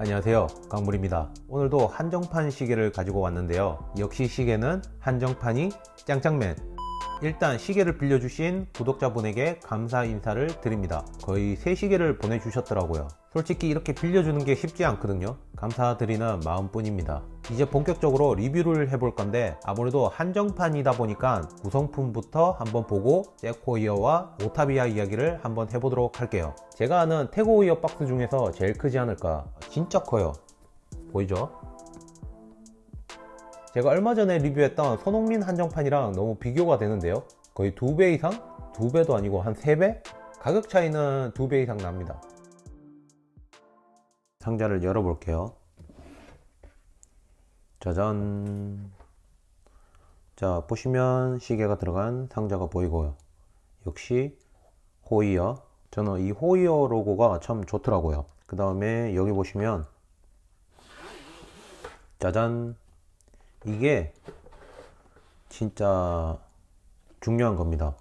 안녕하세요. 강물입니다. 오늘도 한정판 시계를 가지고 왔는데요. 역시 시계는 한정판이 짱짱맨. 일단 시계를 빌려주신 구독자분에게 감사 인사를 드립니다. 거의 세 시계를 보내주셨더라고요. 솔직히 이렇게 빌려주는 게 쉽지 않거든요. 감사드리는 마음뿐입니다 이제 본격적으로 리뷰를 해볼 건데 아무래도 한정판이다 보니까 구성품부터 한번 보고 잭호이어와 오타비아 이야기를 한번 해보도록 할게요 제가 아는 태고 이어 박스 중에서 제일 크지 않을까 진짜 커요 보이죠? 제가 얼마 전에 리뷰했던 손흥민 한정판이랑 너무 비교가 되는데요 거의 두 배 이상? 두 배도 아니고 한 세 배? 가격 차이는 두 배 이상 납니다 상자를 열어볼게요 짜잔. 자 보시면 시계가 들어간 상자가 보이고요. 역시 호이어. 저는 이 호이어 로고가 참 좋더라고요. 그 다음에 여기 보시면 짜잔. 이게 진짜 중요한 겁니다.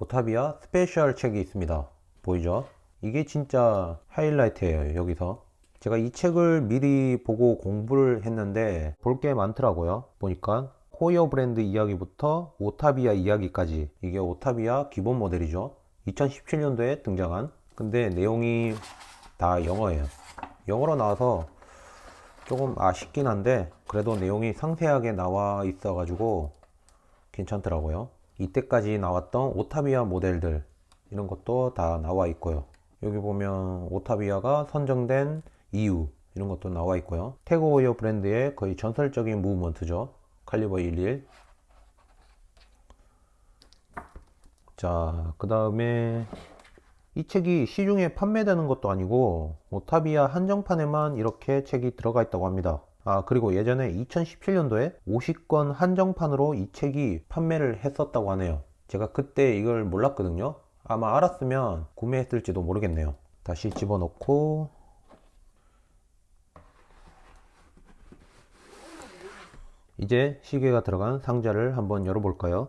오타비아 스페셜 책이 있습니다. 보이죠? 이게 진짜 하이라이트예요 여기서 제가 이 책을 미리 보고 공부를 했는데 볼 게 많더라고요. 보니까 호이어 브랜드 이야기부터 오타비아 이야기까지. 이게 오타비아 기본 모델이죠. 2017년도에 등장한. 근데 내용이 다 영어예요. 영어로 나와서 조금 아쉽긴 한데 그래도 내용이 상세하게 나와 있어 가지고 괜찮더라고요. 이때까지 나왔던 오타비아 모델들 이런 것도 다 나와 있고요. 여기 보면 오타비아가 선정된 이유 이런 것도 나와 있고요 태그오이어 브랜드의 거의 전설적인 무브먼트죠 칼리버 11 자, 그 다음에 이 책이 시중에 판매되는 것도 아니고 오타비아 한정판에만 이렇게 책이 들어가 있다고 합니다. 아, 그리고 예전에 2017년도에 50권 한정판으로 이 책이 판매를 했었다고 하네요. 제가 그때 이걸 몰랐거든요. 아마 알았으면 구매했을지도 모르겠네요. 다시 집어넣고 이제 시계가 들어간 상자를 한번 열어볼까요?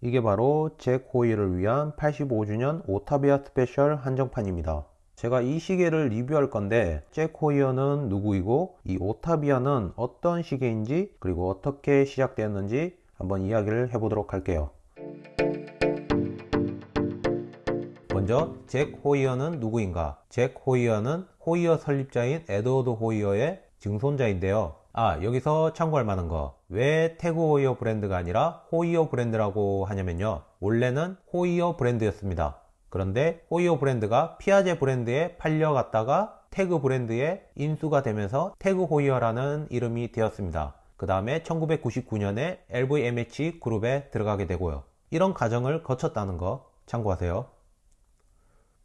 이게 바로 잭 호이를 위한 85주년 오타비아 스페셜 한정판입니다. 제가 이 시계를 리뷰할 건데 잭 호이어는 누구이고 이 오타비아는 어떤 시계인지 그리고 어떻게 시작되었는지 한번 이야기를 해보도록 할게요. 먼저 잭 호이어는 누구인가? 잭 호이어는 호이어 설립자인 에드워드 호이어의 증손자인데요. 아, 여기서 참고할 만한 거. 왜 태그 호이어 브랜드가 아니라 호이어 브랜드라고 하냐면요. 원래는 호이어 브랜드였습니다. 그런데 호이어 브랜드가 피아제 브랜드에 팔려갔다가 태그 브랜드에 인수가 되면서 태그 호이어라는 이름이 되었습니다. 그 다음에 1999년에 LVMH 그룹에 들어가게 되고요. 이런 과정을 거쳤다는 거 참고하세요.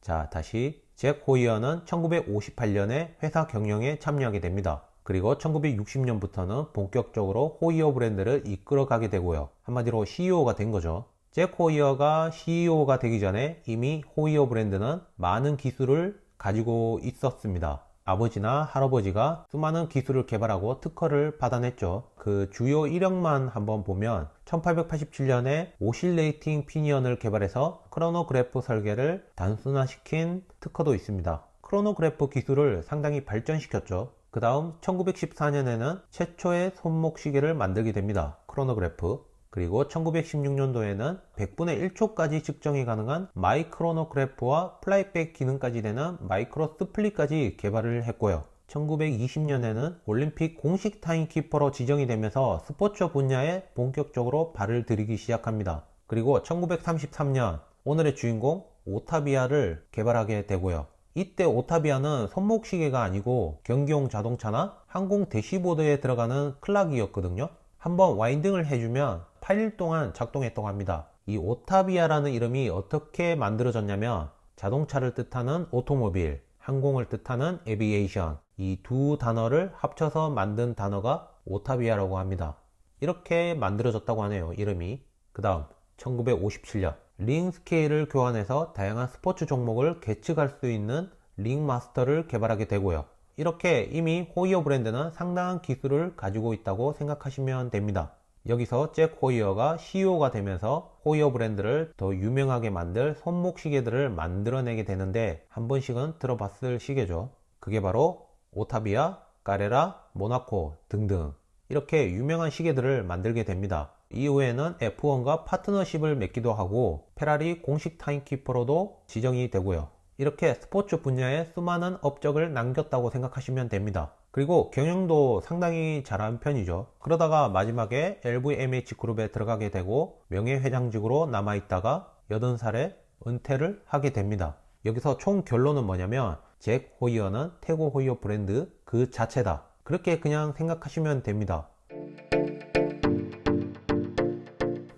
자, 다시 잭 호이어는 1958년에 회사 경영에 참여하게 됩니다. 그리고 1960년부터는 본격적으로 호이어 브랜드를 이끌어가게 되고요. 한마디로 CEO가 된 거죠. 잭 호이어가 CEO가 되기 전에 이미 호이어 브랜드는 많은 기술을 가지고 있었습니다. 아버지나 할아버지가 수많은 기술을 개발하고 특허를 받아냈죠. 그 주요 이력만 한번 보면 1887년에 오실레이팅 피니언을 개발해서 크로노그래프 설계를 단순화시킨 특허도 있습니다. 크로노그래프 기술을 상당히 발전시켰죠. 그 다음 1914년에는 최초의 손목 시계를 만들게 됩니다. 크로노그래프. 그리고 1916년도에는 100분의 1초까지 측정이 가능한 마이크로노그래프와 플라이백 기능까지 되는 마이크로 스플릿까지 개발을 했고요. 1920년에는 올림픽 공식 타임키퍼로 지정이 되면서 스포츠 분야에 본격적으로 발을 들이기 시작합니다. 그리고 1933년 오늘의 주인공 오타비아를 개발하게 되고요. 이때 오타비아는 손목시계가 아니고 경기용 자동차나 항공 대시보드에 들어가는 클락이었거든요. 한번 와인딩을 해주면 8일 동안 작동했다고 합니다. 이 오타비아라는 이름이 어떻게 만들어졌냐면 자동차를 뜻하는 오토모빌, 항공을 뜻하는 에비에이션 이 두 단어를 합쳐서 만든 단어가 오타비아라고 합니다. 이렇게 만들어졌다고 하네요. 이름이. 그 다음 1957년 링 스케일을 교환해서 다양한 스포츠 종목을 계측할 수 있는 링 마스터를 개발하게 되고요. 이렇게 이미 호이어 브랜드는 상당한 기술을 가지고 있다고 생각하시면 됩니다. 여기서 잭 호이어가 CEO가 되면서 호이어 브랜드를 더 유명하게 만들 손목 시계들을 만들어내게 되는데 한 번씩은 들어봤을 시계죠. 그게 바로 오타비아, 까레라, 모나코 등등 이렇게 유명한 시계들을 만들게 됩니다. 이후에는 F1과 파트너십을 맺기도 하고 페라리 공식 타임키퍼로도 지정이 되고요. 이렇게 스포츠 분야에 수많은 업적을 남겼다고 생각하시면 됩니다. 그리고 경영도 상당히 잘한 편이죠. 그러다가 마지막에 LVMH 그룹에 들어가게 되고 명예회장직으로 남아있다가 80살에 은퇴를 하게 됩니다. 여기서 총 결론은 뭐냐면 잭 호이어는 태고 호이어 브랜드 그 자체다. 그렇게 그냥 생각하시면 됩니다.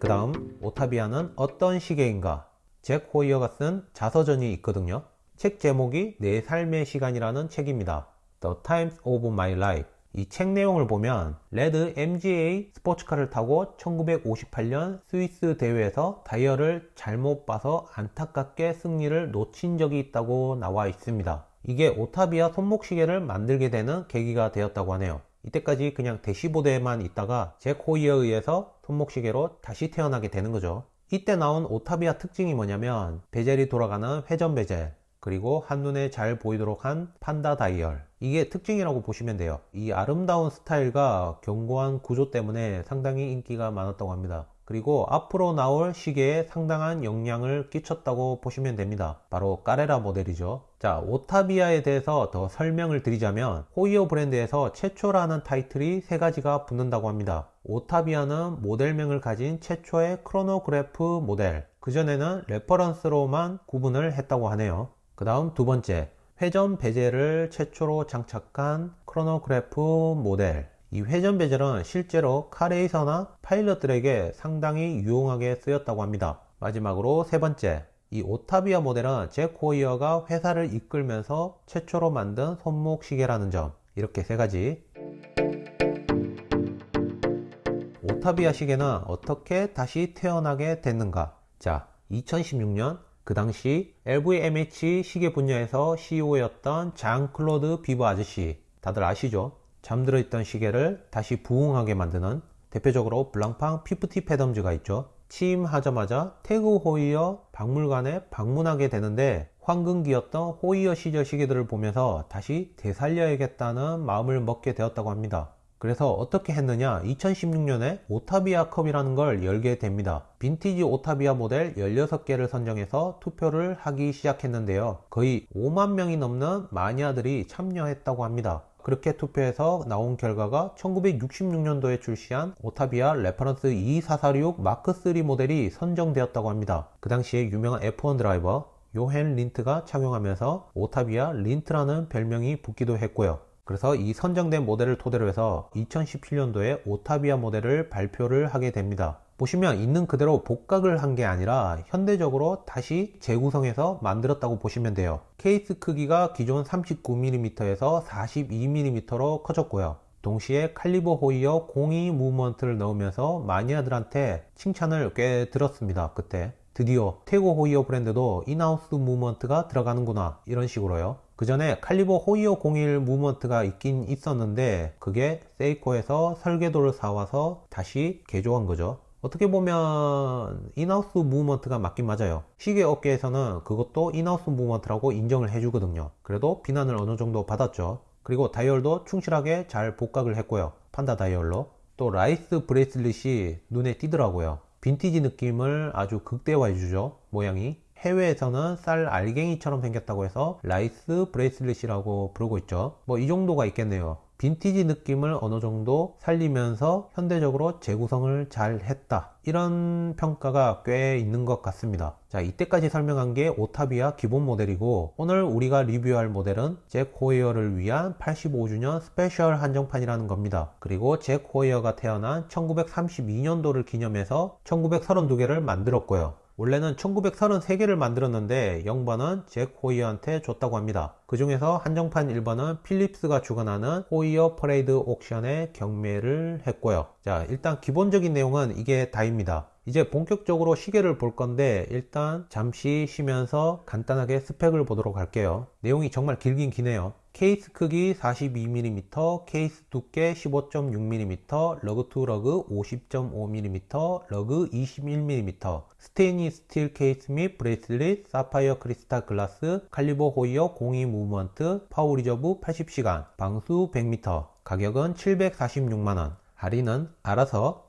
그 다음 오타비아는 어떤 시계인가? 잭 호이어가 쓴 자서전이 있거든요. 책 제목이 내 삶의 시간이라는 책입니다. The Times of My Life. 이 책 내용을 보면 레드 MGA 스포츠카를 타고 1958년 스위스 대회에서 다이얼을 잘못 봐서 안타깝게 승리를 놓친 적이 있다고 나와 있습니다. 이게 오타비아 손목시계를 만들게 되는 계기가 되었다고 하네요. 이때까지 그냥 대시보드에만 있다가 잭 호이어에 의해서 손목시계로 다시 태어나게 되는 거죠. 이때 나온 오타비아 특징이 뭐냐면 베젤이 돌아가는 회전 베젤 그리고 한눈에 잘 보이도록 한 판다 다이얼. 이게 특징이라고 보시면 돼요. 이 아름다운 스타일과 견고한 구조 때문에 상당히 인기가 많았다고 합니다 그리고 앞으로 나올 시계에 상당한 영향을 끼쳤다고 보시면 됩니다. 바로 까레라 모델이죠. 자 오타비아에 대해서 더 설명을 드리자면 호이어 브랜드에서 최초라는 타이틀이 세 가지가 붙는다고 합니다. 오타비아는 모델명을 가진 최초의 크로노그래프 모델 그전에는 레퍼런스로만 구분을 했다고 하네요. 그 다음 두 번째, 회전 베젤을 최초로 장착한 크로노그래프 모델. 이 회전 베젤은 실제로 카레이서나 파일럿들에게 상당히 유용하게 쓰였다고 합니다. 마지막으로 세 번째, 이 오타비아 모델은 잭 호이어가 회사를 이끌면서 최초로 만든 손목 시계라는 점. 이렇게 세 가지. 오타비아 시계는 어떻게 다시 태어나게 됐는가? 자, 2016년 그 당시 LVMH 시계 분야에서 CEO였던 장 클로드 비버 아저씨 다들 아시죠? 잠들어 있던 시계를 다시 부흥하게 만드는 대표적으로 블랑팡 피프티 패덤즈가 있죠. 취임하자마자 태그 호이어 박물관에 방문하게 되는데 황금기였던 호이어 시절 시계들을 보면서 다시 되살려야겠다는 마음을 먹게 되었다고 합니다. 그래서 어떻게 했느냐 2016년에 오타비아 컵이라는 걸 열게 됩니다 빈티지 오타비아 모델 16개를 선정해서 투표를 하기 시작했는데요 거의 5만 명이 넘는 마니아들이 참여했다고 합니다 그렇게 투표해서 나온 결과가 1966년도에 출시한 오타비아 레퍼런스 2446 마크 3 모델이 선정되었다고 합니다 그 당시에 유명한 F1 드라이버 요헨 린트가 착용하면서 오타비아 린트라는 별명이 붙기도 했고요 그래서 이 선정된 모델을 토대로 해서 2017년도에 오타비아 모델을 발표를 하게 됩니다. 보시면 있는 그대로 복각을 한 게 아니라 현대적으로 다시 재구성해서 만들었다고 보시면 돼요. 케이스 크기가 기존 39mm에서 42mm로 커졌고요. 동시에 칼리버 호이어 02 무브먼트를 넣으면서 마니아들한테 칭찬을 꽤 들었습니다. 그때 드디어 태고 호이어 브랜드도 인하우스 무브먼트가 들어가는구나 이런 식으로요. 그 전에 칼리버 호이어 01 무브먼트가 있긴 있었는데 그게 세이코에서 설계도를 사와서 다시 개조한 거죠. 어떻게 보면 인하우스 무브먼트가 맞긴 맞아요. 시계 업계에서는 그것도 인하우스 무브먼트라고 인정을 해주거든요. 그래도 비난을 어느 정도 받았죠. 그리고 다이얼도 충실하게 잘 복각을 했고요. 판다 다이얼로. 또 라이스 브레이슬릿이 눈에 띄더라고요. 빈티지 느낌을 아주 극대화해 주죠. 모양이. 해외에서는 쌀 알갱이처럼 생겼다고 해서 라이스 브레이슬릿이라고 부르고 있죠. 뭐 이 정도가 있겠네요. 빈티지 느낌을 어느 정도 살리면서 현대적으로 재구성을 잘 했다. 이런 평가가 꽤 있는 것 같습니다. 자, 이때까지 설명한 게 오타비아 기본 모델이고 오늘 우리가 리뷰할 모델은 잭 호이어를 위한 85주년 스페셜 한정판이라는 겁니다. 그리고 잭 호이어가 태어난 1932년도를 기념해서 1932개를 만들었고요. 원래는 1933개를 만들었는데 0번은 잭 호이어한테 줬다고 합니다. 그 중에서 한정판 1번은 필립스가 주관하는 호이어 퍼레이드 옥션에 경매를 했고요. 자, 일단 기본적인 내용은 이게 다입니다. 이제 본격적으로 시계를 볼 건데 일단 잠시 쉬면서 간단하게 스펙을 보도록 할게요. 내용이 정말 길긴 기네요. 케이스 크기 42mm, 케이스 두께 15.6mm, 러그 투 러그 50.5mm, 러그 21mm, 스테인리스 스틸 케이스 및 브레이슬릿, 사파이어 크리스탈 글라스, 칼리버 호이어 공이 무브먼트, 파워 리저브 80시간, 방수 100m, 가격은 746만원, 할인은 알아서.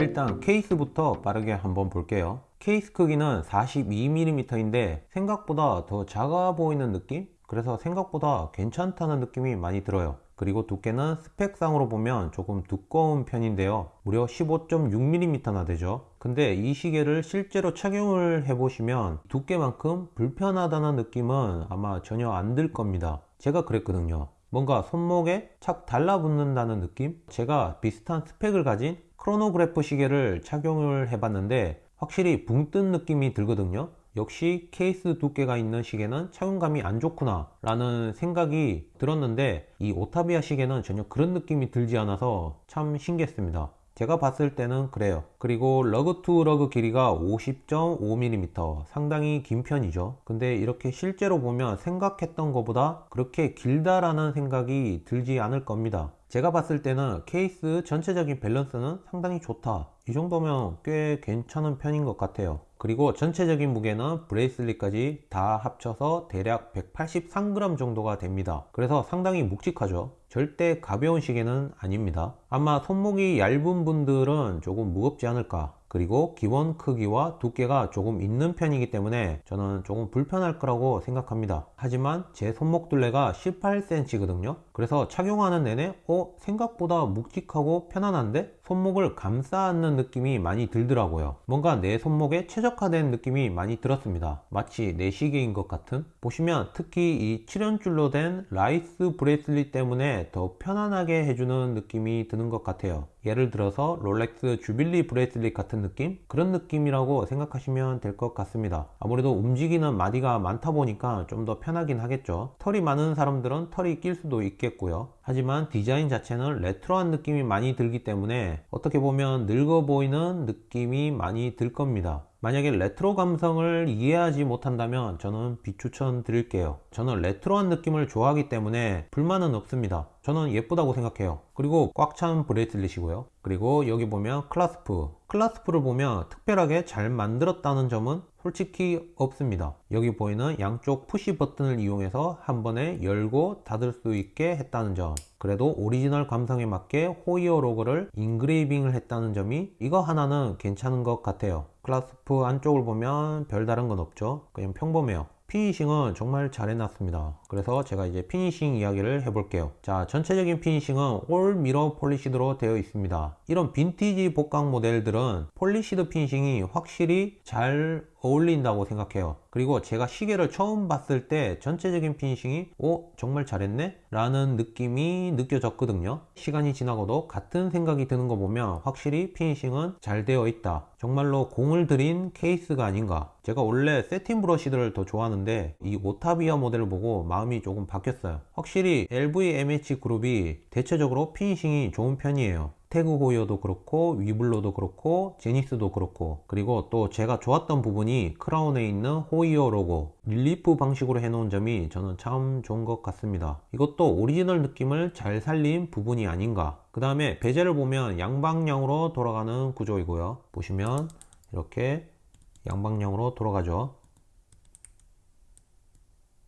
일단 케이스부터 빠르게 한번 볼게요. 케이스 크기는 42mm인데 생각보다 더 작아 보이는 느낌? 그래서 생각보다 괜찮다는 느낌이 많이 들어요. 그리고 두께는 스펙상으로 보면 조금 두꺼운 편인데요. 무려 15.6mm나 되죠. 근데 이 시계를 실제로 착용을 해보시면 두께만큼 불편하다는 느낌은 아마 전혀 안 들 겁니다. 제가 그랬거든요. 뭔가 손목에 착 달라붙는다는 느낌? 제가 비슷한 스펙을 가진 크로노그래프 시계를 착용을 해봤는데 확실히 붕 뜬 느낌이 들거든요. 역시 케이스 두께가 있는 시계는 착용감이 안 좋구나 라는 생각이 들었는데 이 오타비아 시계는 전혀 그런 느낌이 들지 않아서 참 신기했습니다. 제가 봤을 때는 그래요. 그리고 러그 투 러그 길이가 50.5mm 상당히 긴 편이죠. 근데 이렇게 실제로 보면 생각했던 것보다 그렇게 길다라는 생각이 들지 않을 겁니다. 제가 봤을 때는 케이스 전체적인 밸런스는 상당히 좋다. 이 정도면 꽤 괜찮은 편인 것 같아요. 그리고 전체적인 무게는 브레이슬릿까지 다 합쳐서 대략 183g 정도가 됩니다. 그래서 상당히 묵직하죠. 절대 가벼운 시계는 아닙니다. 아마 손목이 얇은 분들은 조금 무겁지 않을까. 그리고 기본 크기와 두께가 조금 있는 편이기 때문에 저는 조금 불편할 거라고 생각합니다. 하지만 제 손목 둘레가 18cm거든요. 그래서 착용하는 내내 어 생각보다 묵직하고 편안한데 손목을 감싸 안는 느낌이 많이 들더라고요. 뭔가 내 손목에 최적화된 느낌이 많이 들었습니다. 마치 내 시계인 것 같은? 보시면 특히 이 7연줄로 된 라이스 브레이슬릿 때문에 더 편안하게 해주는 느낌이 드는 것 같아요. 예를 들어서 롤렉스 주빌리 브레이슬릿 같은 느낌? 그런 느낌이라고 생각하시면 될 것 같습니다. 아무래도 움직이는 마디가 많다 보니까 좀 더 편하긴 하겠죠. 털이 많은 사람들은 털이 낄 수도 있 겠고요. 하지만 디자인 자체는 레트로한 느낌이 많이 들기 때문에 어떻게 보면 늙어 보이는 느낌이 많이 들 겁니다. 만약에 레트로 감성을 이해하지 못한다면 저는 비추천 드릴게요. 저는 레트로한 느낌을 좋아하기 때문에 불만은 없습니다. 저는 예쁘다고 생각해요. 그리고 꽉 찬 브레이슬릿이고요. 그리고 여기 보면 클라스프. 클라스프를 보면 특별하게 잘 만들었다는 점은 솔직히 없습니다. 여기 보이는 양쪽 푸시 버튼을 이용해서 한 번에 열고 닫을 수 있게 했다는 점. 그래도 오리지널 감성에 맞게 호이어 로고를 인그레이빙을 했다는 점이 이거 하나는 괜찮은 것 같아요. 클라스프 안쪽을 보면 별다른 건 없죠. 그냥 평범해요. 피니싱은 정말 잘 해놨습니다. 그래서 제가 이제 피니싱 이야기를 해볼게요. 자, 전체적인 피니싱은 올 미러 폴리시드로 되어 있습니다. 이런 빈티지 복강 모델들은 폴리시드 피니싱이 확실히 잘 어울린다고 생각해요. 그리고 제가 시계를 처음 봤을 때 전체적인 피니싱이 오 정말 잘했네 라는 느낌이 느껴졌거든요. 시간이 지나고도 같은 생각이 드는 거 보면 확실히 피니싱은 잘 되어 있다. 정말로 공을 들인 케이스가 아닌가. 제가 원래 세팅 브러쉬들을 더 좋아하는데 이 오타비아 모델을 보고 마음이 조금 바뀌었어요. 확실히 LVMH 그룹이 대체적으로 피니싱이 좋은 편이에요. 태그 호이어도 그렇고 위블로도 그렇고 제니스도 그렇고 그리고 또 제가 좋았던 부분이 크라운에 있는 호이어 로고 릴리프 방식으로 해놓은 점이 저는 참 좋은 것 같습니다. 이것도 오리지널 느낌을 잘 살린 부분이 아닌가. 그 다음에 베젤을 보면 양방향으로 돌아가는 구조이고요. 보시면 이렇게 양방향으로 돌아가죠.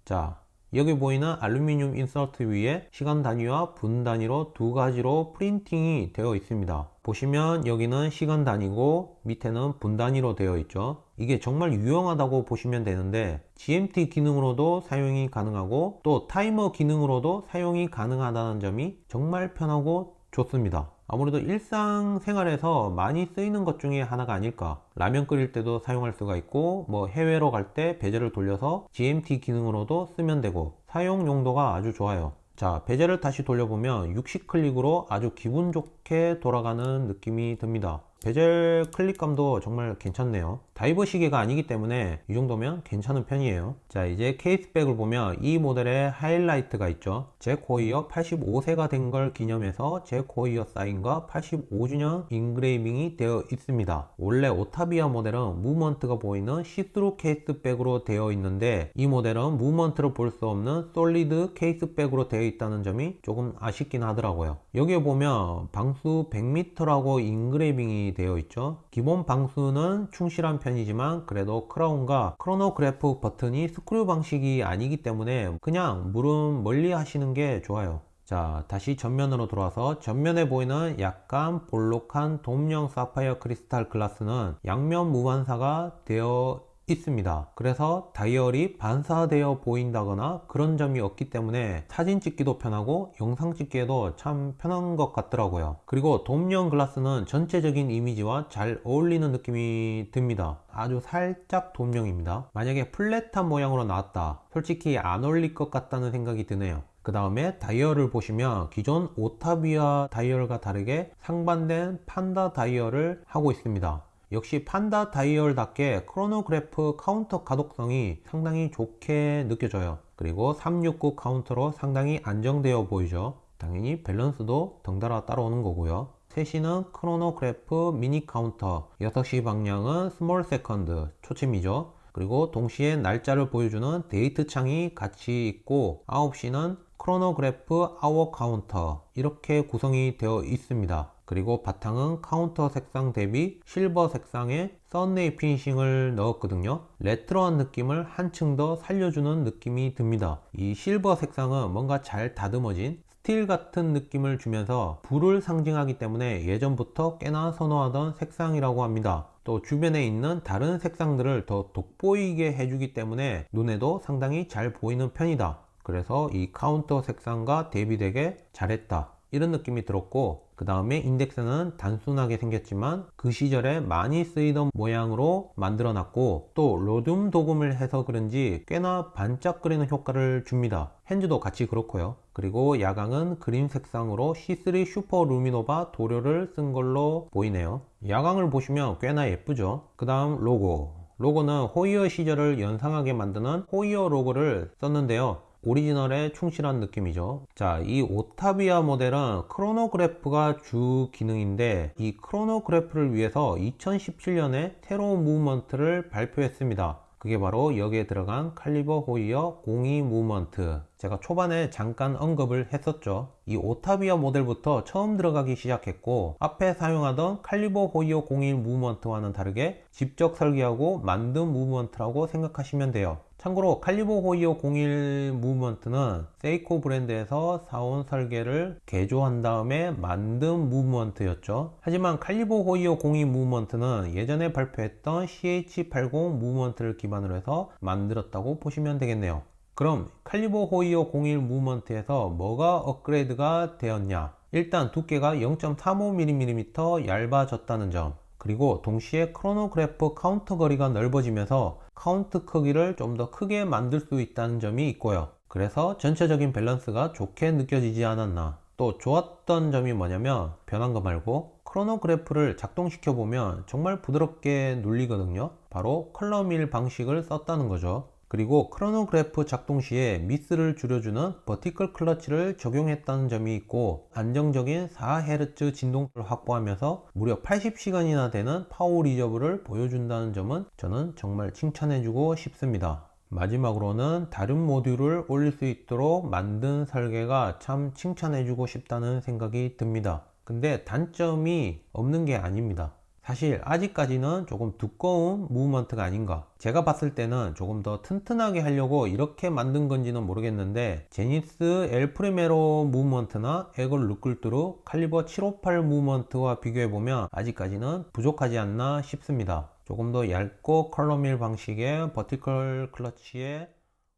자 여기 보이는 알루미늄 인서트 위에 시간 단위와 분 단위로 두 가지로 프린팅이 되어 있습니다. 보시면 여기는 시간 단위고 밑에는 분 단위로 되어 있죠. 이게 정말 유용하다고 보시면 되는데 GMT 기능으로도 사용이 가능하고 또 타이머 기능으로도 사용이 가능하다는 점이 정말 편하고 좋습니다. 아무래도 일상생활에서 많이 쓰이는 것 중에 하나가 아닐까. 라면 끓일 때도 사용할 수가 있고, 뭐 해외로 갈때 베젤을 돌려서 GMT 기능으로도 쓰면 되고, 사용 용도가 아주 좋아요. 자, 베젤을 다시 돌려보면 60 클릭으로 아주 기분 좋게 돌아가는 느낌이 듭니다. 베젤 클릭감도 정말 괜찮네요. 다이버 시계가 아니기 때문에 이 정도면 괜찮은 편이에요. 자, 이제 케이스백을 보면 이 모델에 하이라이트가 있죠. 잭 호이어 85세가 된 걸 기념해서 잭 호이어 사인과 85주년 인그레이빙이 되어 있습니다. 원래 오타비아 모델은 무먼트가 보이는 시스루 케이스백으로 되어 있는데 이 모델은 무먼트를 볼 수 없는 솔리드 케이스백으로 되어 있다는 점이 조금 아쉽긴 하더라고요. 여기에 보면 방수 100m라고 인그레이빙이 되어 있죠. 기본 방수는 충실한 편이지만 그래도 크라운과 크로노그래프 버튼이 스크류 방식이 아니기 때문에 그냥 물은 멀리 하시는 게 좋아요. 자, 다시 전면으로 돌아와서 전면에 보이는 약간 볼록한 돔형 사파이어 크리스탈 글라스는 양면 무반사가 되어 있습니다. 그래서 다이얼이 반사되어 보인다거나 그런 점이 없기 때문에 사진 찍기도 편하고 영상 찍기에도 참 편한 것 같더라고요. 그리고 돔형 글라스는 전체적인 이미지와 잘 어울리는 느낌이 듭니다. 아주 살짝 돔형입니다. 만약에 플랫한 모양으로 나왔다. 솔직히 안 어울릴 것 같다는 생각이 드네요. 그 다음에 다이얼을 보시면 기존 오타비아 다이얼과 다르게 상반된 판다 다이얼을 하고 있습니다. 역시 판다 다이얼답게 크로노그래프 카운터 가독성이 상당히 좋게 느껴져요. 그리고 369 카운터로 상당히 안정되어 보이죠. 당연히 밸런스도 덩달아 따라오는 거고요. 3시는 크로노그래프 미니 카운터, 6시 방향은 스몰 세컨드, 초침이죠. 그리고 동시에 날짜를 보여주는 데이트 창이 같이 있고 9시는 크로노그래프 아워 카운터 이렇게 구성이 되어 있습니다. 그리고 바탕은 카운터 색상 대비 실버 색상의 썬네이 피니싱을 넣었거든요. 레트로한 느낌을 한층 더 살려주는 느낌이 듭니다. 이 실버 색상은 뭔가 잘 다듬어진 스틸 같은 느낌을 주면서 불을 상징하기 때문에 예전부터 꽤나 선호하던 색상이라고 합니다. 또 주변에 있는 다른 색상들을 더 돋보이게 해주기 때문에 눈에도 상당히 잘 보이는 편이다. 그래서 이 카운터 색상과 대비되게 잘했다. 이런 느낌이 들었고 그 다음에 인덱스는 단순하게 생겼지만 그 시절에 많이 쓰이던 모양으로 만들어 놨고 또 로듐 도금을 해서 그런지 꽤나 반짝거리는 효과를 줍니다. 핸즈도 같이 그렇고요. 그리고 야광은 그린 색상으로 C3 슈퍼 루미노바 도료를 쓴 걸로 보이네요. 야광을 보시면 꽤나 예쁘죠? 그 다음 로고. 로고는 호이어 시절을 연상하게 만드는 호이어 로고를 썼는데요 오리지널에 충실한 느낌이죠. 자, 이 오타비아 모델은 크로노그래프가 주 기능인데 이 크로노그래프를 위해서 2017년에 새로운 무브먼트를 발표했습니다. 그게 바로 여기에 들어간 칼리버 호이어 02 무브먼트 제가 초반에 잠깐 언급을 했었죠 이 오타비아 모델부터 처음 들어가기 시작했고 앞에 사용하던 칼리버 호이어 01 무브먼트와는 다르게 직접 설계하고 만든 무브먼트라고 생각하시면 돼요 참고로 칼리버 호이어 01 무브먼트는 세이코 브랜드에서 사온 설계를 개조한 다음에 만든 무브먼트였죠. 하지만 칼리버 호이어 02 무브먼트는 예전에 발표했던 CH80 무브먼트를 기반으로 해서 만들었다고 보시면 되겠네요. 그럼 칼리버 호이어 01 무브먼트에서 뭐가 업그레이드가 되었냐? 일단 두께가 0.35mm 얇아졌다는 점 그리고 동시에 크로노그래프 카운터 거리가 넓어지면서 카운트 크기를 좀 더 크게 만들 수 있다는 점이 있고요. 그래서 전체적인 밸런스가 좋게 느껴지지 않았나. 또 좋았던 점이 뭐냐면 변한 거 말고 크로노그래프를 작동시켜 보면 정말 부드럽게 눌리거든요. 바로 컬러밀 방식을 썼다는 거죠. 그리고 크로노그래프 작동 시에 미스를 줄여주는 버티컬 클러치를 적용했다는 점이 있고 안정적인 4Hz 진동을 확보하면서 무려 80시간이나 되는 파워 리저브를 보여준다는 점은 저는 정말 칭찬해주고 싶습니다. 마지막으로는 다른 모듈을 올릴 수 있도록 만든 설계가 참 칭찬해주고 싶다는 생각이 듭니다. 근데 단점이 없는 게 아닙니다. 사실 아직까지는 조금 두꺼운 무브먼트가 아닌가. 제가 봤을 때는 조금 더 튼튼하게 하려고 이렇게 만든 건지는 모르겠는데 제니스 엘 프리메로 무브먼트나 에걸 루클뚜루 칼리버 758 무브먼트와 비교해보면 아직까지는 부족하지 않나 싶습니다. 조금 더 얇고 컬러밀 방식의 버티컬 클러치의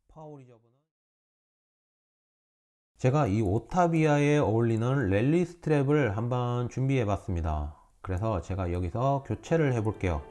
파워 리저브는 제가 이 오타비아에 어울리는 랠리 스트랩을 한번 준비해 봤습니다 그래서 제가 여기서 교체를 해 볼게요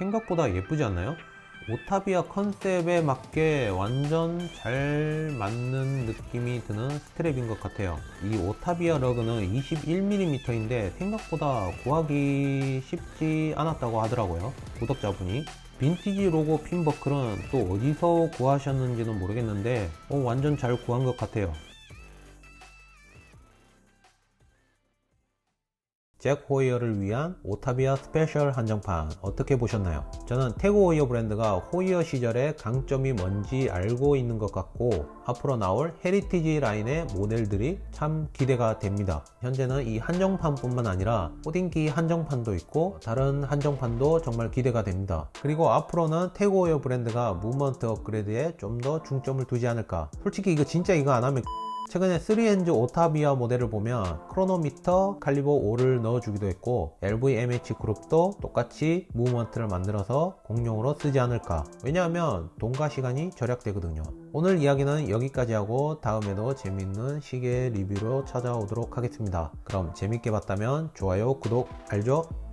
생각보다 예쁘지 않나요? 오타비아 컨셉에 맞게 완전 잘 맞는 느낌이 드는 스트랩인 것 같아요. 이 오타비아 러그는 21mm인데 생각보다 구하기 쉽지 않았다고 하더라고요. 구독자분이. 빈티지 로고 핀 버클은 또 어디서 구하셨는지는 모르겠는데 어, 완전 잘 구한 것 같아요. 잭 호이어를 위한 오타비아 스페셜 한정판 어떻게 보셨나요? 저는 태그 호이어 브랜드가 호이어 시절의 강점이 뭔지 알고 있는 것 같고 앞으로 나올 헤리티지 라인의 모델들이 참 기대가 됩니다. 현재는 이 한정판뿐만 아니라 호딩기 한정판도 있고 다른 한정판도 정말 기대가 됩니다. 그리고 앞으로는 태그 호이어 브랜드가 무브먼트 업그레이드에 좀 더 중점을 두지 않을까. 솔직히 이거 진짜 이거 안 하면 최근에 3엔즈 오타비아 모델을 보면 크로노미터 칼리버 5를 넣어주기도 했고 LVMH 그룹도 똑같이 무브먼트를 만들어서 공용으로 쓰지 않을까. 왜냐하면 돈과 시간이 절약되거든요. 오늘 이야기는 여기까지 하고 다음에도 재밌는 시계 리뷰로 찾아오도록 하겠습니다. 그럼 재밌게 봤다면 좋아요 구독 알죠?